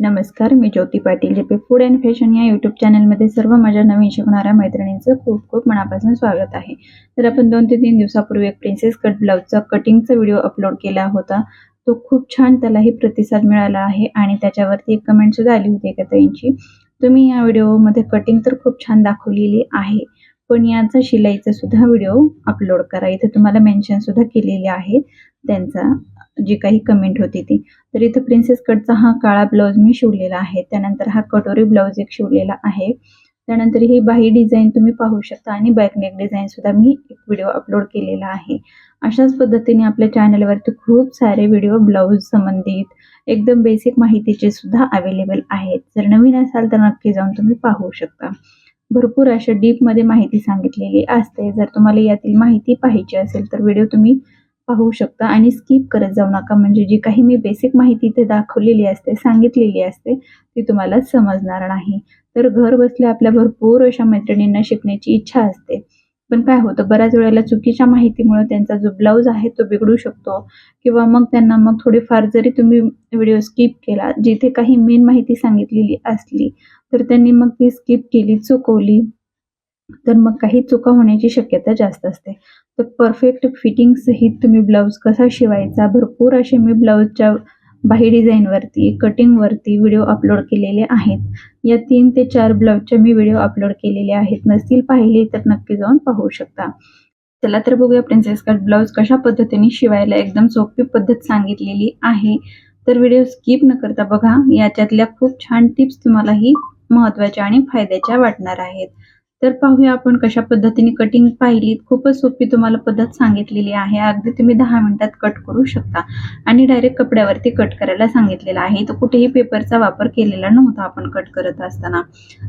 नमस्कार मी Jyoti Patil JP food and fashion या YouTube चॅनलमध्ये सर्व माझ्या नवीन शिकणाऱ्या मैत्रिणींचं खूप खूप मनापासून स्वागत आहे. तर आपण दोन ते तीन दिवसापूर्वी एक प्रिन्सेस कट ब्लाऊजचा कटिंगचा व्हिडिओ अपलोड केला होता. तो खूप छान त्यालाही प्रतिसाद मिळाला आहे आणि त्याच्यावरती एक कमेंट सुद्धा आली होती एका ताईंची. तुम्ही या व्हिडिओमध्ये कटिंग तर खूप छान दाखवलेली आहे पण याचा शिलाईचा सुद्धा व्हिडिओ अपलोड करा. इथे तुम्हाला मेन्शनसुद्धा केलेले आहे. त्यांचा जी काही कमेंट होती ती. तर इथं प्रिन्सेस कटचा हा काळा ब्लाऊज मी शिवलेला आहे. त्यानंतर हा कटोरी ब्लाऊज एक शिवलेला आहे. त्यानंतर ही बाही डिझाईन तुम्ही पाहू शकता आणि बॅकनेक डिझाईन सुद्धा मी एक व्हिडिओ अपलोड केलेला आहे. अशाच पद्धतीने आपल्या चॅनलवरती खूप सारे व्हिडिओ ब्लाऊज संबंधित एकदम बेसिक माहितीचे सुद्धा अवेलेबल आहेत. जर नवीन असाल तर नक्की जाऊन तुम्ही पाहू शकता. भरपूर अशा डीपमध्ये माहिती सांगितलेली असते. जर तुम्हाला यातील माहिती पाहिजे असेल तर व्हिडिओ तुम्ही पाहू शकता आणि स्किप करत जाऊ नका. म्हणजे जी काही मी बेसिक माहिती इथे दाखवलेली असते सांगितलेली असते ती तुम्हाला समजणार नाही. तर घर बसल्या आपल्या भरपूर अशा मैत्रिणींना शिकण्याची इच्छा असते. पण काय होतं बऱ्याच वेळेला चुकीच्या माहितीमुळे त्यांचा जो ब्लाऊज आहे तो बिघडू शकतो किंवा मग त्यांना मग थोडीफार जरी तुम्ही व्हिडिओ स्किप केला जिथे काही मेन माहिती सांगितलेली असली तर त्यांनी मग ती स्किप केली चुकवली. तर मग काही चुका होण्याची शक्यता जास्त असते. तर परफेक्ट फिटिंग सहित तुम्ही ब्लाऊज कसा शिवायचा? भरपूर असे मी ब्लाऊजच्या बाही डिझाईनवरती कटिंगवरती व्हिडिओ अपलोड केलेले आहेत. या तीन ते चार ब्लाऊजचे मी व्हिडिओ अपलोड केलेले आहेत. नसतील पाहिले तर नक्की जाऊन पाहू शकता. चला तर बघूया प्रिन्सेस कट ब्लाऊज कशा पद्धतीने शिवायला एकदम सोपी पद्धत सांगितलेली आहे. तर व्हिडिओ स्किप न करता बघा याच्यातल्या खूप छान टिप्स तुम्हालाही महत्त्वाच्या आणि फायद्याच्या वाटणार आहेत. तर पाहूया आपण कशा पद्धतीने कटिंग पाहिलीत खूपच सोपी तुम्हाला पद्धत सांगितलेली आहे. अगदी तुम्ही दहा मिनिटात कट करू शकता. आणि डायरेक्ट कपड्यावरती कट करायला सांगितलेलं आहे. तर कुठेही पेपरचा वापर केलेला नव्हता आपण कट करत असताना.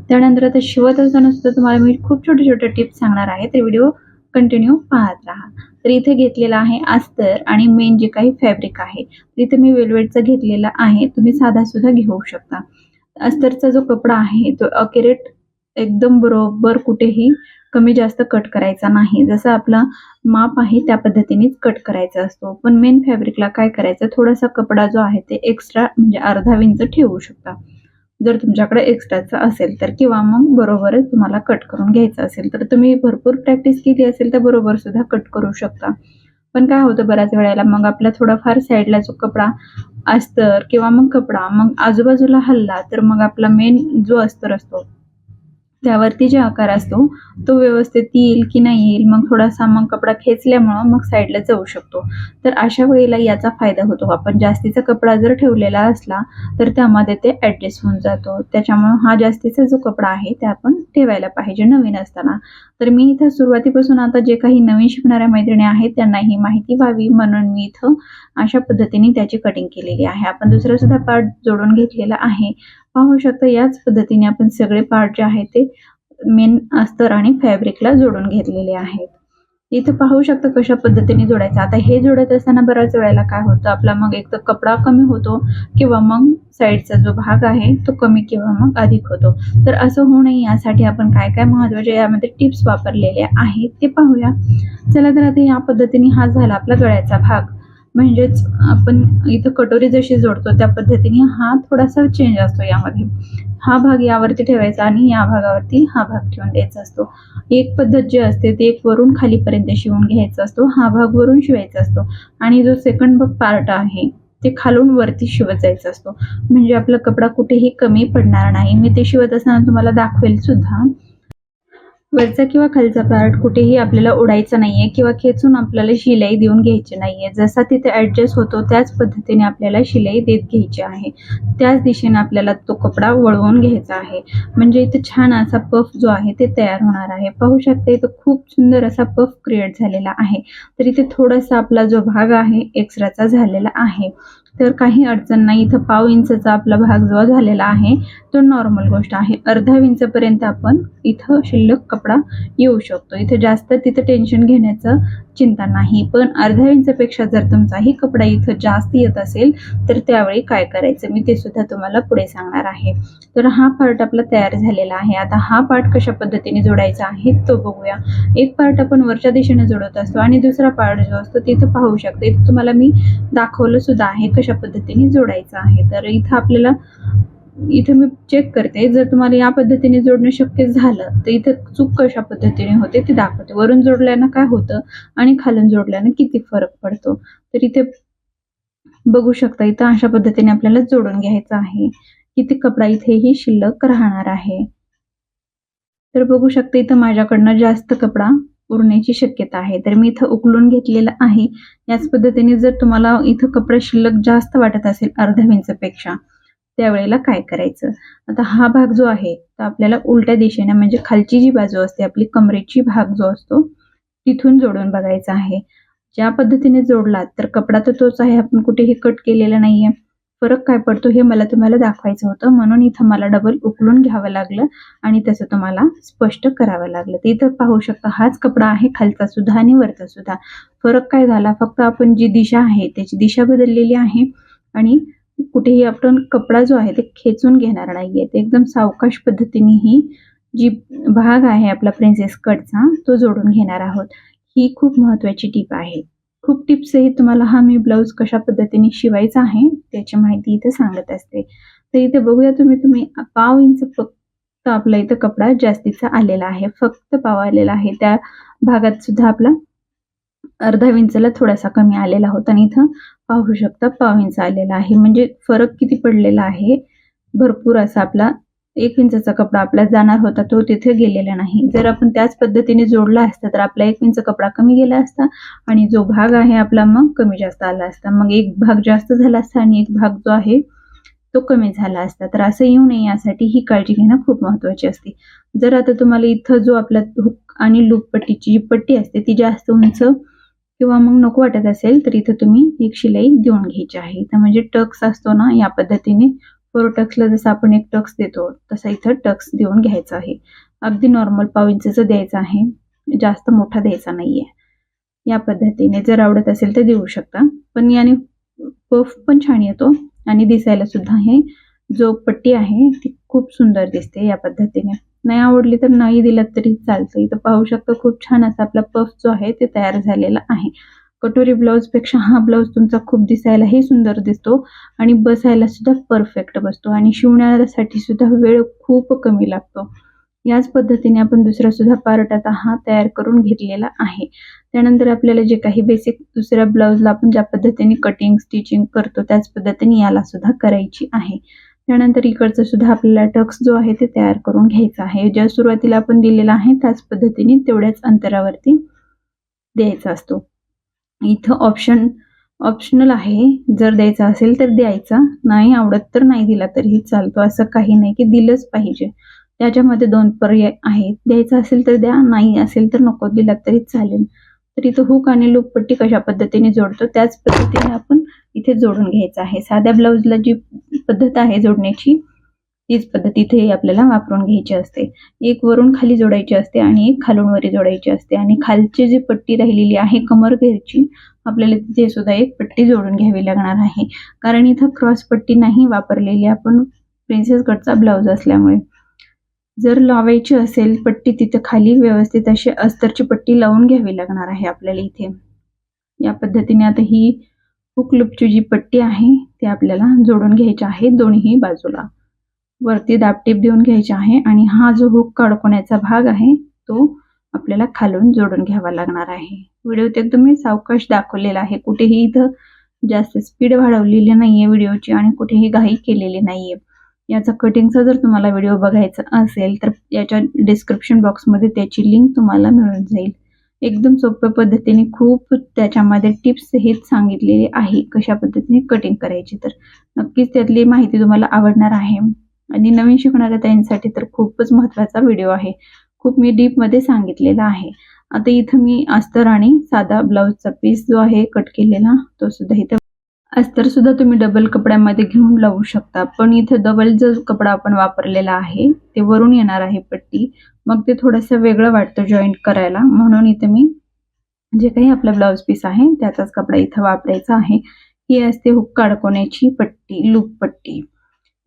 त्यानंतर आता शिवत असताना सुद्धा तुम्हाला मी खूप छोटे छोटे टिप्स सांगणार आहे. ते व्हिडिओ कंटिन्यू पाहत राहा. तर इथे घेतलेला आहे अस्तर आणि मेन जे काही फॅब्रिक आहे इथे मी वेलवेटचा घेतलेला आहे. तुम्ही साधा सुद्धा घेऊ शकता. अस्तरचा जो कपडा आहे तो अकेरेट एकदम बरोबर कुठेही कमी जास्त कट करायचा नाही. जसं आपला माप आहे त्या पद्धतीनेच कट करायचा असतो. पण मेन फॅब्रिकला काय करायचं? थोडासा कपडा जो आहे ते एक्स्ट्रा म्हणजे अर्धा विंच ठेवू शकता. जर तुमच्याकडे एक्स्ट्राचा असेल तर किंवा मग बरोबरच तुम्हाला कट करून घ्यायचं असेल तर तुम्ही भरपूर प्रॅक्टिस केली असेल तर बरोबर सुद्धा कट करू शकता. पण काय होतं बऱ्याच वेळेला मग आपला थोडाफार साईडला जो कपडा अस्तर किंवा मग कपडा मग आजूबाजूला हल्ला तर मग आपला मेन जो अस्तर असतो त्यावरती जे आकार असतो तो व्यवस्थित येईल की नाही येईल मग थोडासा मग कपडा खेचल्यामुळं मग साईडला जाऊ शकतो. तर अशा वेळेला याचा फायदा होतो. आपण जास्तीचा कपडा जर ठेवलेला असला तर त्यामध्ये ते ॲडजस्ट होऊन जातो. त्याच्यामुळं हा जास्तीचा जो कपडा आहे ते आपण ठेवायला पाहिजे नवीन असताना. तर मी इथं सुरुवातीपासून आता जे काही नवीन शिकणाऱ्या मैत्रिणी आहेत त्यांना ही माहिती व्हावी म्हणून मी इथं अशा पद्धतीने त्याची कटिंग केलेली आहे. आपण दुसरा सुद्धा पार्ट जोडून घेतलेला आहे. पाहू शकता. याच पद्धतीने आपण सगळे पार्ट जे आहे ते मेन अस्तर आणि फॅब्रिकला जोडून घेतलेले आहेत. इथं पाहू शकता कशा पद्धतीने जोडायचं. आता हे जोडत असताना बऱ्याच वेळेला काय होतं? आपला मग एक तर कपडा कमी होतो किंवा मग साईडचा जो भाग आहे तो कमी किंवा मग अधिक होतो. तर असं होऊ नये. यासाठी आपण काय काय महत्त्वाचे यामध्ये टिप्स वापरलेले आहेत ते पाहूया. चला तर आता या पद्धतीने हा झाला आपला गळ्याचा भाग. म्हणजेच आपण इथं कटोरी जशी जोडतो त्या पद्धतीने हा थोडासा चेंज असतो यामध्ये. हा भाग यावरती ठेवायचा आणि या भागावरती हा भाग ठेवून द्यायचा असतो. एक पद्धत जी असते ते एक वरून खालीपर्यंत शिवून घ्यायचा असतो हा भाग वरून शिवायचा असतो आणि जो सेकंड पार्ट आहे ते खालून वरती शिवत जायचा असतो. म्हणजे आपला कपडा कुठेही कमी पडणार नाही. मी ते शिवत असताना तुम्हाला दाखवेल सुद्धा. वरचा किंवा खालचा पार्ट कुठेही आपल्याला ओढायचा नाहीये किंवा खेचून आपल्याला शिलाई देऊन घ्यायची नाहीये. जसा तिथे ॲडजस्ट होतो त्याच पद्धतीने आपल्याला शिलाई देत घ्यायची आहे. त्याच दिशेने आपल्याला तो कपडा वळवून घ्यायचा आहे. म्हणजे इथे छान असा पफ जो आहे ते तयार होणार आहे. पाहू शकता इथं खूप सुंदर असा पफ क्रिएट झालेला आहे. तर इथे थोडासा आपला जो भाग आहे एक्स्ट्राचा झालेला आहे. तर काही अडचण नाही. इथं पाव इंचचा आपला भाग जो झालेला आहे तो नॉर्मल गोष्ट आहे. अर्धा इंचपर्यंत आपण इथं शिल्लक कपडा येऊ शकतो. इथं जास्त तिथं टेन्शन घेण्याचं चिंता नाही. पण अर्ध्या इंचपेक्षा जर तुमचाही कपडा इथं जास्त येत असेल तर त्यावेळी काय करायचं? मी ते सुद्धा तुम्हाला पुढे सांगणार आहे. तर हा पार्ट आपला तयार झालेला आहे. आता हा पार्ट कशा पद्धतीने जोडायचा आहे तो बघूया. एक पार्ट आपण वरच्या दिशेने जोडत असतो आणि दुसरा पार्ट जो असतो तिथं पाहू शकतो. इथं तुम्हाला मी दाखवलं सुद्धा आहे कशा पद्धतीने जोडायचं आहे. तर इथं आपल्याला इथं मी चेक करते. जर तुम्हाला या पद्धतीने जोडणं शक्य झालं तर इथं चूक कशा पद्धतीने होते ते दाखवते. वरून जोडल्यानं काय होतं आणि खालून जोडल्यानं किती फरक पडतो. तर इथे बघू शकता इथं अशा पद्धतीने आपल्याला जोडून घ्यायचं आहे. किती कपडा इथेही शिल्लक राहणार आहे. तर बघू शकता इथं माझ्याकडनं जास्त कपडा उरण्याची शक्यता आहे. तर मी इथं उकलून घेतलेलं आहे. याच पद्धतीने जर तुम्हाला इथं कपडा शिल्लक जास्त वाटत असेल अर्ध्या इंचपेक्षा त्यावेळेला काय करायचं? आता हा भाग जो आहे तो आपल्याला उलट्या दिशेने म्हणजे खालची जी बाजू असते आपली कमरेची भाग जो असतो तिथून जोडून बघायचा आहे. ज्या पद्धतीने जोडला तर कपडा तर तोच आहे आपण कुठेही कट केलेला नाहीये. फरक काय पडतो हे मला तुम्हाला दाखवायचं होतं. म्हणून इथं मला डबल उकलून घ्यावं लागलं आणि त्याचं तुम्हाला स्पष्ट करावं लागलं. तर इथं पाहू शकता हाच कपडा आहे खालचा सुद्धा आणि वरचा सुद्धा. फरक काय झाला? फक्त आपण जी दिशा आहे त्याची दिशा बदललेली आहे आणि कुठेही आपण कपडा जो आहे ते खेचून घेणार नाहीये. ते एकदम सावकाश पद्धतीने ही जी भाग आहे आपला प्रिन्सेस कटचा तो जोडून घेणार आहोत. ही खूप महत्वाची टीप आहे. खूप टिप्स आहेत. तुम्हाला हा मी ब्लाऊज कशा पद्धतीने शिवायचा आहे त्याची माहिती इथे सांगत असते. तर इथे बघूया तुम्ही तुम्ही पाव इंच फक्त आपला इथं कपडा जास्तीचा आलेला आहे. फक्त पाव आलेला आहे. त्या भागात सुद्धा आपला अर्धा इंचला थोडासा कमी आलेला होता. आणि इथं पाहू शकता पाव इंच आलेला आहे. म्हणजे फरक किती पडलेला आहे? भरपूर असा आपला एक इंचाचा कपडा आपला जाणार होता तो तिथे गेलेला नाही. जर आपण त्याच पद्धतीने जोडला असता तर आपला एक इंच कपडा कमी गेला असता आणि जो भाग आहे आपला मग कमी जास्त आला असता. मग एक भाग जास्त झाला असता आणि एक भाग जो आहे तो कमी झाला असता. तर असं येऊ नये यासाठी ही काळजी घेणं खूप महत्वाची असते. जर आता तुम्हाला इथं जो आपला हुक आणि लूप पट्टीची जी पट्टी असते ती जास्त उंच किंवा मग नको वाटत असेल तर इथं तुम्ही एक शिलाई देऊन घ्यायची आहे. तर म्हणजे टक्स असतो ना या पद्धतीने फोर टक्सला जसं आपण एक टक्स देतो तसा इथं टक्स देऊन घ्यायचा आहे. अगदी नॉर्मल पाव इंचचं द्यायचं आहे जास्त मोठा द्यायचा नाहीये. या पद्धतीने जर आवडत असेल तर देऊ शकता. पण याने पफ पण छान येतो आणि दिसायला सुद्धा हे जो पट्टी आहे ती खूप सुंदर दिसते या पद्धतीने. नाही आवडली तर नाही दिलं तरी चालतं. इथं पाहू शकता खूप छान असा आपला पफ जो आहे ते तयार झालेला आहे. कटोरी ब्लाऊजपेक्षा हा ब्लाऊज तुमचा खूप दिसायलाही सुंदर दिसतो आणि बसायला सुद्धा परफेक्ट बसतो आणि शिवण्यासाठी सुद्धा वेळ खूप कमी लागतो. याच पद्धतीने आपण दुसरा सुद्धा पार्ट आता हा तयार करून घेतलेला आहे. त्यानंतर आपल्याला जे काही बेसिक दुसऱ्या ब्लाऊजला आपण ज्या पद्धतीने कटिंग स्टिचिंग करतो त्याच पद्धतीने याला सुद्धा करायची आहे. त्यानंतर इकडचं सुद्धा आपल्याला टक्स जो आहे ते तयार करून घ्यायचा आहे. ज्या सुरुवातीला आपण दिलेला आहे त्याच पद्धतीने तेवढ्याच अंतरावरती द्यायचा असतो. इथं ऑप्शन ऑप्शनल आहे. जर द्यायचा असेल तर द्यायचा. नाही आवडत तर नाही दिला तरीही चालतो. असं काही नाही की दिलंच पाहिजे. त्याच्यामध्ये दोन पर्याय आहेत. द्यायचा असेल तर द्या. नाही असेल तर नको. दिला तरी चालेल. तर इथं हुक आणि लूप पट्टी कशा पद्धतीने जोडतो? त्याच पद्धतीने आपण इथे जोडून घ्यायचं आहे. साध्या ब्लाऊजला जी पद्धत आहे जोडण्याची तीच पद्धत इथे आपल्याला वापरून घ्यायची असते. एक वरून खाली जोडायची असते आणि एक खालून वरी जोडायची असते. आणि खालची जी पट्टी राहिलेली आहे कमर घेरची आपल्याला तिथे सुद्धा एक पट्टी जोडून घ्यावी लागणार आहे. कारण इथं क्रॉस पट्टी नाही वापरलेली. आपण प्रिन्सेस कटचा ब्लाऊज असल्यामुळे. जर लावायची असेल पट्टी तिथं खाली व्यवस्थित अशी अस्तरची पट्टी लावून घ्यावी लागणार आहे आपल्याला इथे. या पद्धतीने आता ही हुकलुपची जी पट्टी आहे ती आपल्याला जोडून घ्यायची आहे दोन्ही बाजूला. वरती दाबटीप देऊन घ्यायची आहे आणि हा जो हुक काढकोण्याचा भाग आहे तो आपल्याला खालून जोडून घ्यावा लागणार आहे. व्हिडिओत एकदम मी सावकाश दाखवलेला आहे. कुठेही इथं जास्त स्पीड वाढवलेली नाहीये व्हिडिओची आणि कुठेही घाई केलेली नाहीये. याचा कटिंगचा जर तुम्हाला व्हिडिओ बघायचा असेल तर याच्या डिस्क्रिप्शन बॉक्समध्ये त्याची लिंक तुम्हाला मिळून जाईल. एकदम सोप्या पद्धतीने खूप त्याच्यामध्ये टिप्स हेच सांगितलेले आहे कशा पद्धतीने कटिंग करायची. तर नक्कीच त्यातली माहिती तुम्हाला आवडणार आहे. आणि नवीन शिकणाऱ्या ताईंसाठी तर खूपच महत्त्वाचा व्हिडिओ आहे. खूप मी डीपमध्ये सांगितलेला आहे. आता इथं मी अस्तर आणि साधा ब्लाऊजचा पीस जो आहे कट केलेला तो सुद्धा इथं अस्तर सुद्धा तुम्ही डबल कपड्यामध्ये घेऊन लावू शकता. पण इथं डबल जो कपडा आपण वापरलेला आहे ते वरून येणार आहे पट्टी. मग ते थोडंसं वेगळं वाटतं जॉईंट करायला. म्हणून इथं मी जे काही आपला ब्लाऊज पीस आहे त्याचाच कपडा इथं वापरायचा आहे. ही असते हुक काडकोण्याची पट्टी लूप पट्टी.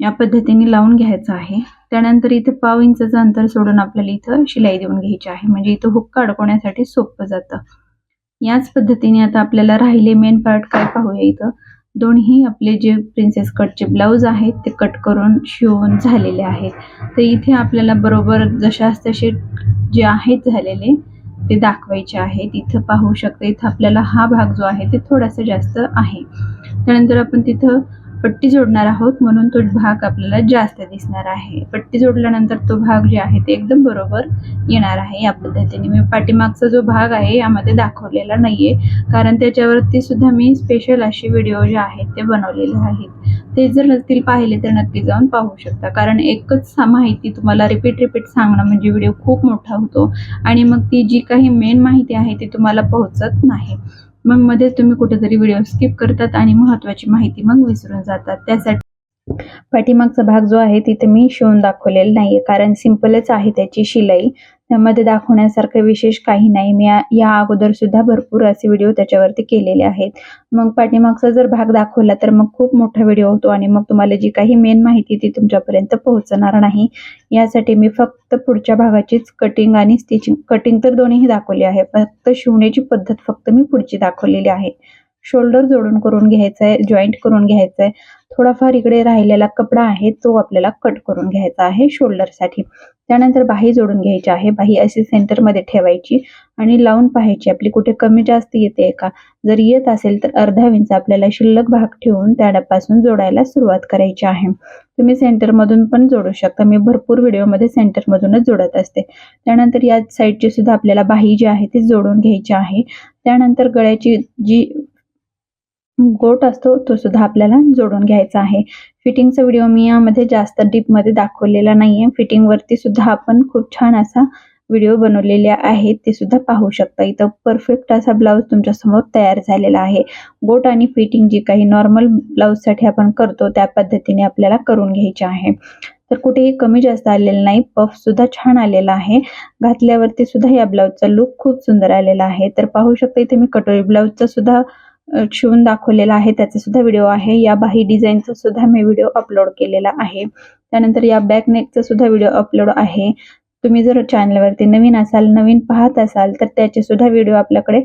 या पद्धतीने लावून घ्यायचं आहे. त्यानंतर इथे पाव इंचाचं अंतर सोडून आपल्याला इथं शिलाई देऊन घ्यायची आहे. म्हणजे इथं हुक अडकवण्यासाठी सोपं जातं. याच पद्धतीने आता आपल्याला राहिले मेन पार्ट काय पाहूया इथं. दोन्ही आपले जे प्रिन्सेस कटचे ब्लाऊज आहेत ते कट करून शिवून झालेले आहेत. तर इथे आपल्याला बरोबर जशास तसे जे आहेत झालेले ते दाखवायचे आहेत. इथं पाहू शकता इथं आपल्याला हा भाग जो आहे ते थोडासा जास्त आहे. त्यानंतर आपण तिथं पट्टी जोडणार आहोत म्हणून तो भाग आपल्याला जास्त दिसणार आहे. पट्टी जोडल्यानंतर तो भाग जे आहे ते एकदम बरोबर येणार आहे या पद्धतीने. मी पाठीमागचा जो भाग आहे यामध्ये दाखवलेला नाहीये. कारण त्याच्यावरती सुद्धा मी स्पेशल असे व्हिडिओ जे आहेत ते बनवलेले आहेत. ते जर नसतील पाहिले तर नक्की जाऊन पाहू शकता. कारण एकच माहिती तुम्हाला रिपीट रिपीट सांगणं म्हणजे व्हिडिओ खूप मोठा होतो. आणि मग ती जी काही मेन माहिती आहे ती तुम्हाला पोहोचत नाही. मग मध्येच तुम्ही कुठेतरी व्हिडिओ स्किप करतात आणि महत्त्वाची माहिती मग विसरून जातात. त्यासाठी पाठीमागचा भाग जो आहे तिथे मी शिवून दाखवलेला नाहीये. कारण सिंपलच आहे त्याची शिलाई. त्यामध्ये दाखवण्यासारखं विशेष काही नाही. मी या- या अगोदर सुद्धा भरपूर असे व्हिडिओ त्याच्यावरती केलेले आहेत. मग पाठीमागचा जर भाग दाखवला तर मग खूप मोठा व्हिडिओ होतो आणि मग तुम्हाला जी काही मेन माहिती ती तुमच्यापर्यंत पोहोचणार नाही. यासाठी मी फक्त पुढच्या भागाचीच कटिंग आणि स्टिचिंग कटिंग तर दोन्हीही दाखवली आहे. फक्त शिवण्याची पद्धत फक्त मी पुढची दाखवलेली आहे. शोल्डर जोडून करून घ्यायचा आहे जॉईंट करून घ्यायचा आहे थोडाफार इकडे राहिलेला कपडा आहे तो आपल्याला कट करून घ्यायचा आहे शोल्डरसाठी. त्यानंतर बाही जोडून घ्यायची आहे बाही अशी सेंटरमध्ये ठेवायची आणि लावून पाहायची आपली कुठे कमी जास्त येते का? जर येत असेल तर अर्धा इंच आपल्याला शिल्लक भाग ठेवून त्यापासून जोडायला सुरुवात करायची आहे. तुम्ही सेंटरमधून पण जोडू शकता. मी भरपूर व्हिडिओमध्ये सेंटरमधूनच जोडत असते. त्यानंतर या साईडची सुद्धा आपल्याला बाही जी आहे ती जोडून घ्यायची आहे. त्यानंतर गळ्याची जी गोट असतो तो सुद्धा आपल्याला जोडून घ्यायचा आहे. फिटिंगचा व्हिडिओ मी यामध्ये जास्त डीपमध्ये दाखवलेला नाहीये. फिटिंग वरती सुद्धा आपण खूप छान असा व्हिडिओ बनवलेले आहेत ते सुद्धा पाहू शकता. इथं परफेक्ट असा ब्लाऊज तुमच्यासमोर तयार झालेला आहे. गोट आणि फिटिंग जी काही नॉर्मल ब्लाऊजसाठी आपण करतो त्या पद्धतीने आपल्याला करून घ्यायची आहे. तर कुठेही कमी जास्त आलेलं नाही पफ सुद्धा छान आलेला आहे. घातल्यावरती सुद्धा या ब्लाऊजचा लुक खूप सुंदर आलेला आहे. तर पाहू शकता इथे मी कटोरी ब्लाऊजचा सुद्धा शिवून दाखवलेला आहे. त्याचा सुद्धा व्हिडिओ आहे. या बाही डिझाईनचा सुद्धा मी व्हिडिओ अपलोड केलेला आहे. त्यानंतर या बॅक नेकचा सुद्धा व्हिडिओ अपलोड आहे. तुम्ही जर चॅनलवरती नवीन असाल नवीन पाहत असाल तर त्याचे सुद्धा व्हिडिओ आपल्याकडे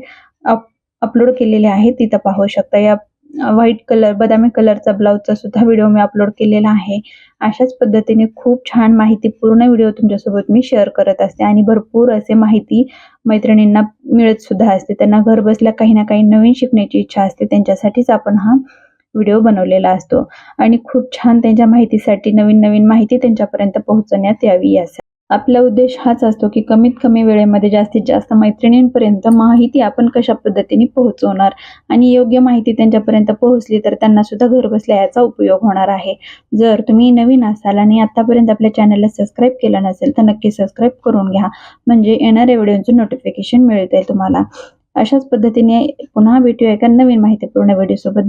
अपलोड केलेले आहेत तिथं पाहू शकता. या व्हाईट कलर बदामी कलरचा ब्लाऊजचा सुद्धा व्हिडिओ मी अपलोड केलेला आहे. अशाच पद्धतीने खूप छान माहिती पूर्ण व्हिडिओ तुमच्यासोबत मी शेअर करत असते आणि भरपूर असे माहिती मैत्रिणींना मिळत सुद्धा असते. त्यांना घर बसल्या काही ना काही नवीन शिकण्याची इच्छा असते. त्यांच्यासाठीच आपण हा व्हिडिओ बनवलेला असतो. आणि खूप छान त्यांच्या माहितीसाठी नवीन नवीन माहिती त्यांच्यापर्यंत पोहोचवण्यात यावी यासाठी. आपला उद्देश हाच असतो की कमीत कमी वेळेमध्ये जास्तीत जास्त मैत्रिणींपर्यंत माहिती आपण कशा पद्धतीने पोहोचवणार आणि योग्य माहिती त्यांच्यापर्यंत पोहोचली तर त्यांना सुद्धा घर बसल्या याचा उपयोग होणार आहे. जर तुम्ही नवीन असाल आणि आतापर्यंत आपल्या चॅनलला सबस्क्राईब केलं नसेल तर नक्की सबस्क्राईब करून घ्या. म्हणजे येणाऱ्या व्हिडिओचं नोटिफिकेशन मिळते तुम्हाला. अशाच पद्धतीने पुन्हा भेटूया एका नवीन माहितीपूर्ण व्हिडिओसोबत